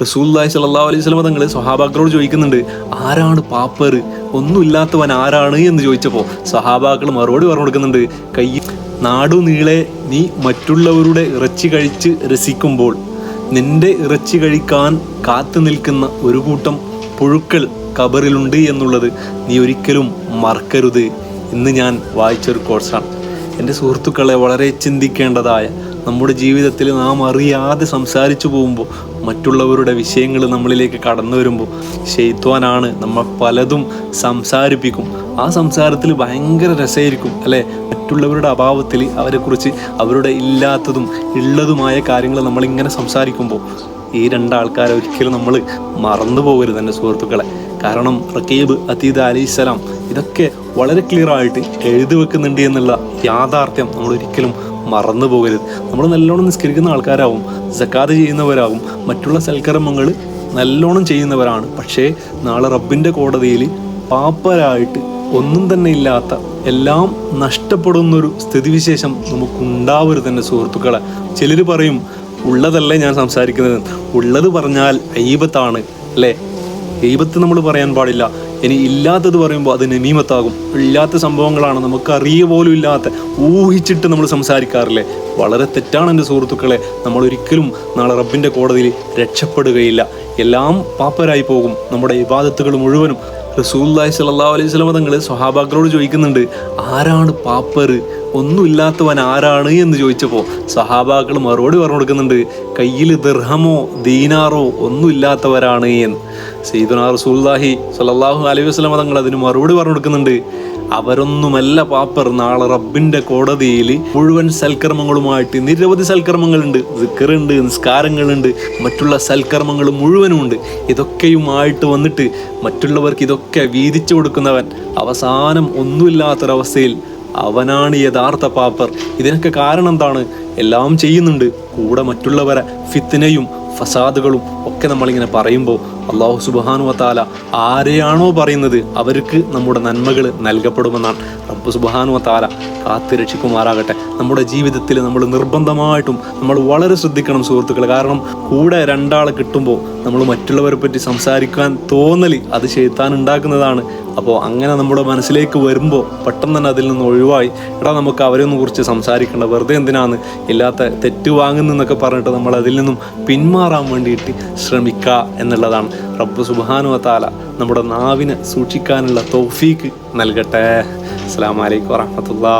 റസൂല്ലായി സല്ലാ അലൈഹി സ്വലമ തങ്ങൾ സ്വഹാബാക്കളോട് ചോദിക്കുന്നുണ്ട് ആരാണ് പാപ്പർ? ഒന്നുമില്ലാത്തവൻ ആരാണ്? എന്ന് ചോദിച്ചപ്പോൾ സ്വഹാബാക്കൾ മറുപടി പറഞ്ഞു കൊടുക്കുന്നുണ്ട് കൈ നാടു നീളെ നീ മറ്റുള്ളവരുടെ ഇറച്ചി കഴിച്ച് രസിക്കുമ്പോൾ നിന്റെ ഇറച്ചി കഴിക്കാൻ കാത്തു നിൽക്കുന്ന ഒരു കൂട്ടം പുഴുക്കൾ കബറിലുണ്ട് എന്നുള്ളത് നീ ഒരിക്കലും മറക്കരുത് ഇന്ന് ഞാൻ വായിച്ചൊരു കോഴ്സാണ് എന്റെ സുഹൃത്തുക്കളെ വളരെ ചിന്തിക്കേണ്ടതായ നമ്മുടെ ജീവിതത്തിൽ നാം അറിയാതെ സംസാരിച്ചു പോകുമ്പോൾ മറ്റുള്ളവരുടെ വിഷയങ്ങൾ നമ്മളിലേക്ക് കടന്നു വരുമ്പോൾ ഷെയ്ത്വാനാണ് നമ്മൾ പലതും സംസാരിപ്പിക്കും. ആ സംസാരത്തിൽ ഭയങ്കര രസമായിരിക്കും അല്ലേ? മറ്റുള്ളവരുടെ അഭാവത്തിൽ അവരെക്കുറിച്ച് അവരുടെ ഇല്ലാത്തതും ഉള്ളതുമായ കാര്യങ്ങൾ നമ്മളിങ്ങനെ സംസാരിക്കുമ്പോൾ ഈ രണ്ടാൾക്കാരെ ഒരിക്കലും നമ്മൾ മറന്നു പോകരുത് എന്റെ സുഹൃത്തുക്കളെ. കാരണം റക്കീബ് അതീദ് അലിസ്സലാം ഇതൊക്കെ വളരെ ക്ലിയർ ആയിട്ട് എഴുതി വെക്കുന്നുണ്ട് എന്നുള്ള യാഥാർത്ഥ്യം നമ്മൾ ഒരിക്കലും മറന്നു പോകരുത്. നമ്മൾ നല്ലോണം നിസ്കരിക്കുന്ന ആൾക്കാരാവും സക്കാത്ത് ചെയ്യുന്നവരാവും മറ്റുള്ള സൽക്കർമ്മങ്ങൾ നല്ലോണം ചെയ്യുന്നവരാണ്. പക്ഷേ നാളെ റബ്ബിന്റെ കോടതിയിൽ പാപ്പരായിട്ട് ഒന്നും തന്നെ ഇല്ലാത്ത എല്ലാം നഷ്ടപ്പെടുന്നൊരു സ്ഥിതിവിശേഷം നമുക്കുണ്ടാവരുത് എന്റെ സുഹൃത്തുക്കളെ. ചിലർ പറയും ഉള്ളതല്ലേ ഞാൻ സംസാരിക്കുന്നത്? ഉള്ളത് പറഞ്ഞാൽ അയ്യബത്താണ് അല്ലേ? ദൈവത്ത് നമ്മൾ പറയാൻ പാടില്ല. ഇനി ഇല്ലാത്തത് പറയുമ്പോൾ അത് നമീമത്താകും. ഇല്ലാത്ത സംഭവങ്ങളാണ് നമുക്ക് അറിയ പോലും ഇല്ലാത്ത ഊഹിച്ചിട്ട് നമ്മൾ സംസാരിക്കാറില്ലേ? വളരെ തെറ്റാണ് എന്റെ സുഹൃത്തുക്കളെ. നമ്മൾ ഒരിക്കലും നാളെ റബ്ബിന്റെ കോടതിയിൽ രക്ഷപ്പെടുകയില്ല. എല്ലാം പാപ്പരായി പോകും. നമ്മുടെ ഇബാദത്തുകൾ മുഴുവനും. റസൂല്ലാഹി സല്ലാ അലൈഹി സ്വലമ തങ്ങൾ സ്വഹാബാക്കളോട് ചോദിക്കുന്നുണ്ട് ആരാണ് പാപ്പർ ഒന്നുമില്ലാത്തവൻ ആരാണ് എന്ന് ചോദിച്ചപ്പോൾ സഹാബാക്കൾ മറുപടി പറഞ്ഞു കൊടുക്കുന്നുണ്ട് കയ്യിൽ ദർഹമോ ദീനാറോ ഒന്നുമില്ലാത്തവരാണ് എന്ന്. സെയ്ദുന റസൂല്ലാഹി സലാഹു അലൈഹി വസ്ലമ തങ്ങൾ അതിന് മറുപടി പറഞ്ഞു കൊടുക്കുന്നുണ്ട് അവരൊന്നുമല്ല പാപ്പർ നാളെ റബ്ബിന്റെ കോടതിയിൽ മുഴുവൻ സൽക്കർമ്മങ്ങളുമായിട്ട് നിരവധി സൽക്കർമ്മങ്ങളുണ്ട് ദിക്കറുണ്ട് നിസ്കാരങ്ങളുണ്ട് മറ്റുള്ള സൽക്കർമ്മങ്ങൾ മുഴുവനുമുണ്ട് ഇതൊക്കെയുമായിട്ട് വന്നിട്ട് മറ്റുള്ളവർക്ക് ഇതൊക്കെ വീതിച്ചു കൊടുക്കുന്നവൻ അവസാനം ഒന്നുമില്ലാത്തൊരവസ്ഥയിൽ അവനാണ് യഥാർത്ഥ പാപ്പർ. ഇതിനൊക്കെ കാരണം എന്താണ്? എല്ലാം ചെയ്യുന്നുണ്ട്. കൂടെ മറ്റുള്ളവരെ ഫിത്തിനയും ഫസാദുകളും ഒക്കെ നമ്മളിങ്ങനെ പറയുമ്പോൾ അള്ളാഹു സുബാനു വത്താല ആരെയാണോ പറയുന്നത് അവർക്ക് നമ്മുടെ നന്മകൾ നൽകപ്പെടുമെന്നാണ്. റബ്ബ് കാത്തു രക്ഷിക്കുമാറാകട്ടെ. നമ്മുടെ ജീവിതത്തിൽ നമ്മൾ നിർബന്ധമായിട്ടും നമ്മൾ വളരെ ശ്രദ്ധിക്കണം സുഹൃത്തുക്കൾ കാരണം കൂടെ രണ്ടാളെ കിട്ടുമ്പോൾ നമ്മൾ മറ്റുള്ളവരെ പറ്റി സംസാരിക്കാൻ തോന്നൽ അത് ചെയ്ത്താൻ ഉണ്ടാക്കുന്നതാണ്. അപ്പോൾ അങ്ങനെ നമ്മുടെ മനസ്സിലേക്ക് വരുമ്പോൾ പെട്ടെന്ന് തന്നെ അതിൽ നിന്ന് ഒഴിവായി എടാ നമുക്ക് അവരെയൊന്നും കുറിച്ച് സംസാരിക്കേണ്ട വെറുതെ എന്തിനാണ് ഇല്ലാത്ത തെറ്റ് വാങ്ങുന്നെന്നൊക്കെ പറഞ്ഞിട്ട് നമ്മൾ അതിൽ നിന്നും പിന്മാറാൻ വേണ്ടിയിട്ട് ശ്രമിക്കുക എന്നുള്ളതാണ്. റബ്ബ് സുബാനു താല നമ്മുടെ നാവിനെ സൂക്ഷിക്കാനുള്ള തൗഫീക്ക് നൽകട്ടെ. അസ്സാം വലൈക്കും വാഹമത്തല്ലാ